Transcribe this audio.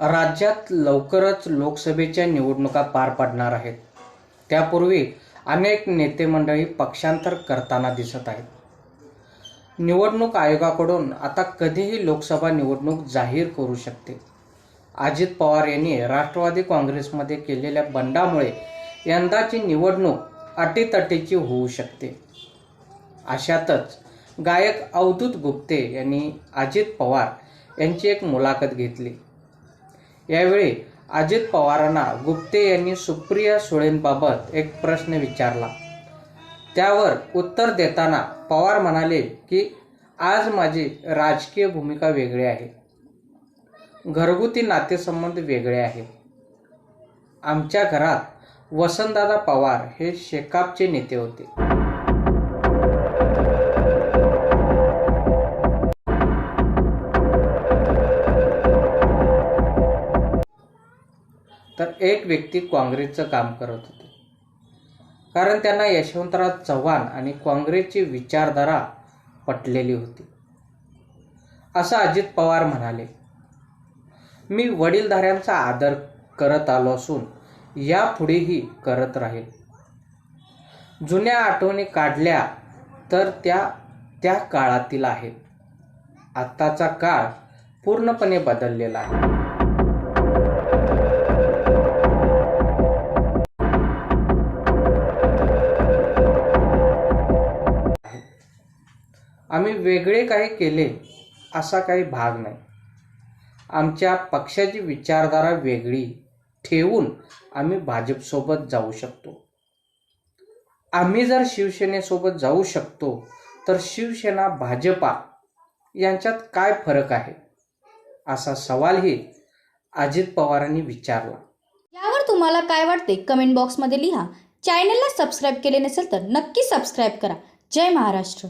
राज्यात लवकरच लोकसभेच्या निवडणुका पार पडणार आहेत. त्यापूर्वी अनेक नेते मंडळी पक्षांतर करताना दिसत आहेत. निवडणूक आयोगाकडून आता कधीही लोकसभा निवडणूक जाहीर करू शकते. अजित पवार यांनी राष्ट्रवादी काँग्रेसमध्ये केलेल्या बंडामुळे यंदाची निवडणूक अटीतटीची होऊ शकते. अशातच गायक अवधूत गुप्ते यांनी अजित पवार यांची एक मुलाखत घेतली. यावेळी अजित पवारांना गुप्ते यांनी सुप्रिया सुळेंबाबत एक प्रश्न विचारला. त्यावर उत्तर देताना पवार म्हणाले की आज माझी राजकीय भूमिका वेगळी आहे. घरगुती नातेसंबंध वेगळे आहे. आमच्या घरात वसंतदादा पवार हे शेकापचे नेते होते. तर एक व्यक्ती काँग्रेसचं काम करत होते. कारण त्यांना यशवंतराव चव्हाण आणि काँग्रेसची विचारधारा पटलेली होती. असं अजित पवार म्हणाले मी वडीलधाऱ्यांचा आदर करत आलो असून यापुढेही करत राहील जुन्या आठवणी काढल्या तर त्या त्या काळातील आहेत. आत्ताचा काळ पूर्णपणे बदललेला आहे. आम्ही वेगळे काही केले असा काही भाग नाही. आमच्या पक्षाची विचारधारा वेगळी ठेवून आम्ही भाजपसोबत जाऊ शकतो. आम्ही जर शिवसेनेसोबत जाऊ शकतो तर शिवसेना भाजपा यांच्यात काय फरक आहे? असा सवालही अजित पवारांनी विचारला. यावर तुम्हाला काय वाटते? कमेंट बॉक्समध्ये लिहा. चॅनलला सबस्क्राईब केले नसेल तर नक्की सबस्क्राईब करा. जय महाराष्ट्र.